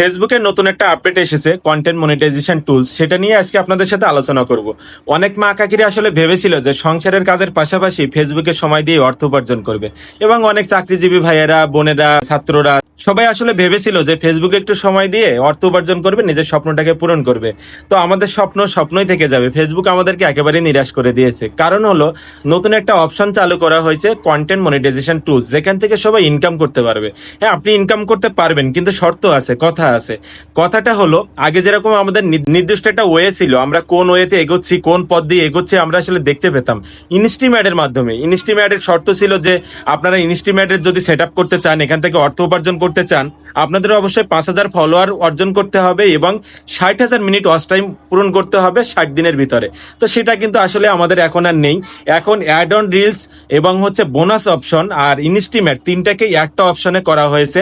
ফেসবুকের নতুন একটা আপডেট এসেছে কন্টেন্ট মনিটাইজেশন টুলস সেটা নিয়ে আজকে আপনাদের সাথে আলোচনা করব। অনেক মা কাকিরা আসলে ভেবেছিল যে সংসারের কাজের পাশাপাশি ফেসবুকে সময় দিয়ে অর্থ উপার্জন করবে। এবং অনেক চাকরিজীবী ভাইয়েরা, বোনেরা, ছাত্ররা সবাই আসলে ভেবেছিল যে ফেসবুকে একটু সময় দিয়ে অর্থ উপার্জন করবে, নিজের স্বপ্নটাকে পূরণ করবে। তো আমাদের স্বপ্ন স্বপ্নই থেকে যাবে। ফেসবুক আমাদেরকে একেবারে নিরাশ করে দিয়েছে। কারণ হলো, নতুন একটা অপশন চালু করা হয়েছে কন্টেন্ট মনিটাইজেশন টুলস যেখান থেকে সবাই ইনকাম করতে পারবে। হ্যাঁ আপনি ইনকাম করতে পারবেন, কিন্তু শর্ত আছে, কথা আছে। কথাটা হলো, আগে যেরকম আমাদের নির্দিষ্ট একটা ওয়ে ছিল, আমরা কোন ওয়েতে এগোচ্ছি, কোন পথ দিয়ে এগোচ্ছি, আমরা আসলে দেখতে পেতাম। ইনস্টিম্যাটের মাধ্যমে। ইনস্টিম্যাটের শর্ত ছিল যে, আপনারা ইনস্টিম্যাটের যদি সেট করতে চান, এখান থেকে অর্থ উপার্জন করতে চান, আপনাদের অবশ্যই পাঁচ হাজার ফলোয়ার অর্জন করতে হবে এবং ষাট হাজার মিনিট ওয়াচ টাইম পূরণ করতে হবে ষাট দিনের ভিতরে। তো সেটা কিন্তু আসলে আমাদের এখন আর নেই। এখন অ্যাড অন রিলস এবং হচ্ছে বোনাস অপশন আর ইনস্টিমেট তিনটাকেই একটা অপশনে করা হয়েছে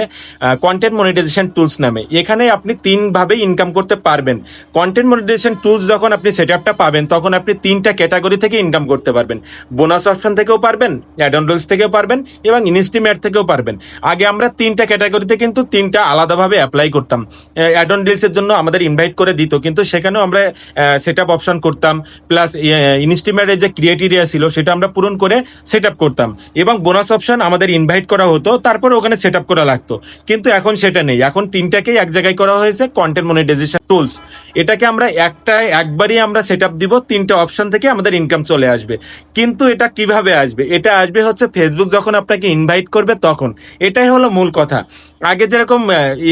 কন্টেন্ট মনিটাইজেশন টুলস নামে। এখানে আপনি তিন ভাবে ইনকাম করতে পারবেন। কন্টেন্ট মনিটাইজেশন টুলস যখন আপনি সেট আপটা পাবেন, তখন আপনি তিনটা ক্যাটাগরি থেকে ইনকাম করতে পারবেন। বোনাস অপশন থেকেও পারবেন অ্যাড অন রিলস থেকেও পারবেন এবং ইনস্টিমেট থেকেও পারবেন। আগে আমরা তিনটা ক্যাটাগরিতে কিন্তু তিনটা আলাদাভাবে অ্যাপ্লাই করতাম। অ্যাড অন রিলসের জন্য আমাদের ইনভাইট করে দিত, কিন্তু সেখানেও আমরা সেট আপ অপশন করতাম প্লাস ইনস্টিমেটের যে ক্রিয়েটেরিয়া ছিল সেটা আমরা পূরণ করে সেট আপ করতাম। এবং বোনাস অপশন আমাদের ইনভাইট করা হতো, তারপর ওখানে সেট আপ করা লাগতো। কিন্তু এখন সেটা নেই, এখন তিনটাকেই এক জায়গায় করা হয়েছে কন্টেন্ট মনিটাইজেশন টুলস এটাকে আমরা একটা একবারই আমরা সেট আপ দিব, তিনটা অপশন থেকে আমাদের ইনকাম চলে আসবে। কিন্তু এটা কীভাবে আসবে? এটা আসবে হচ্ছে ফেসবুক যখন আপনাকে ইনভাইট করবে তখন। এটাই হলো মূল কথা। আগে যেরকম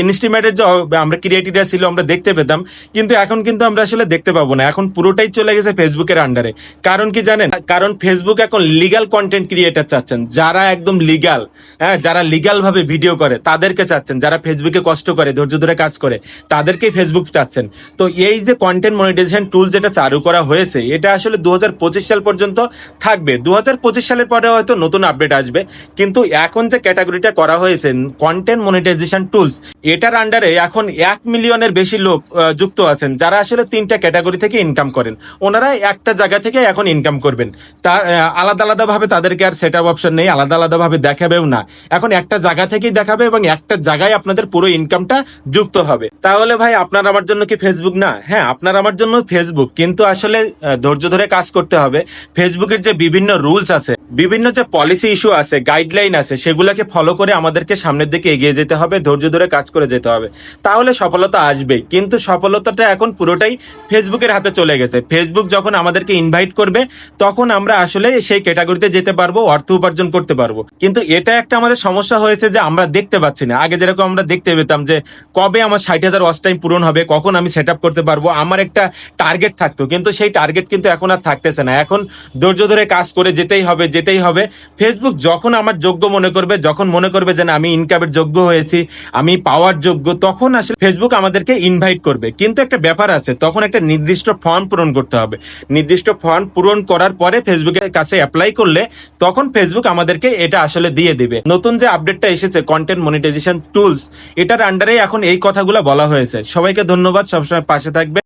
ইনস্টিমেটের যে, আমরা ক্রিয়েটিভিটা ছিল, আমরা দেখতে পেতাম, কিন্তু এখন কিন্তু আমরা আসলে দেখতে পাবো না। এখন পুরোটাই চলে গেছে ফেসবুকের আন্ডারে কারণ কি জানেন? কারণ ফেসবুক এখন লিগাল কন্টেন্ট ক্রিয়েটার চাচ্ছেন। যারা একদম লিগাল হ্যাঁ যারা লিগাল ভাবে ভিডিও করে, তাদেরকে চাচ্ছেন। যারা ফেসবুকে কষ্ট করে, ধৈর্য ধরে কাজ করে, তাদেরকেই ফেসবুক চাচ্ছেন তো এই যে কন্টেন্ট মনিটাইজেশন টুল যেটা চালু করা হয়েছে, এটা আসলে দু হাজার পঁচিশ সাল পর্যন্ত থাকবে। দুহাজার পঁচিশ সালের পরে হয়তো নতুন আপডেট আসবে, কিন্তু এখন যে ক্যাটাগরিটা করা হয়েছে কন্টেন্ট মনিটাইজেশন টুলস এটার আন্ডারে এখন এক মিলিয়নের বেশি লোক যুক্ত আছেন, যারা আসলে তিনটা ক্যাটাগরি থেকে ইনকাম করেন। ওনারা একটা জায়গা থেকে এখন ইনকাম করবেন। তার আলাদা আলাদা ভাবে তাদেরকে আর সেট আপ অপশন নেই, আলাদা আলাদা ভাবে দেখাবেও না। এখন একটা জায়গা থেকেই দেখাবে এবং একটা জায়গায় আপনাদের পুরো ইনকামটা যুক্ত হবে। তাহলে ভাই, আপনার আমার জন্য কি ফেসবুক না? হ্যাঁ আপনার আমার জন্য ফেসবুক কিন্তু আসলে ধৈর্য ধরে কাজ করতে হবে। ফেসবুকের যে বিভিন্ন রুলস আছে বিভিন্ন যে পলিসি ইস্যু আছে গাইডলাইন আছে, সেগুলোকে ফলো করে আমাদেরকে সামনের দিকে এগিয়ে যেতে হবে, ধৈর্য ধরে কাজ করে যেতে হবে। তাহলে সফলতা আসবেই, কিন্তু সফলতাটা এখন পুরোটাই ফেসবুকের হাতে চলে গেছে। ফেসবুক যখন আমাদেরকে ইনভাইট করবে, তখন আমরা আসলে সেই ক্যাটাগরিতে যেতে পারব, অর্থ উপার্জন করতে পারব। কিন্তু এটা একটা আমাদের সমস্যা হয়েছে যে আমরা দেখতে পাচ্ছি না। আগে যেরকম আমরা দেখতে পেতাম যে, কবে আমার ষাট হাজার ওয়াচ টাইম পূরণ হবে, কখন আমি সেট আপ করতে পারব, আমার একটা টার্গেট থাকতো। কিন্তু সেই টার্গেট কিন্তু এখন আর থাকতেছে না। এখন ধৈর্য ধরে কাজ করে যেতেই হবে যেতেই হবে। ফেসবুক যখন আমার যোগ্য মনে করবে, যখন মনে করবে যে আমি ইনকামের যোগ্য হয়েছি, আমি পাওয়ার যোগ্য, তখন আসলে ফেসবুক আমাদেরকে ইনভাইট করবে। কিন্তু একটা ব্যাপার আছে, তখন একটা নির্দিষ্ট ফর্ম পূরণ করতে হবে। নির্দিষ্ট ফর্ম পূরণ করার পরে ফেসবুকের কাছে অ্যাপ্লাই করলে তখন ফেসবুক আমাদেরকে এটা আসলে দিয়ে দিবে। নতুন যে আপডেটটা এসেছে কন্টেন্ট মনিটাইজেশন টুলস এটার আন্ডারে এখন এই কথাগুলো বলা হয়েছে। সবাইকে ধন্যবাদ, সবসময় পাশে থাকবে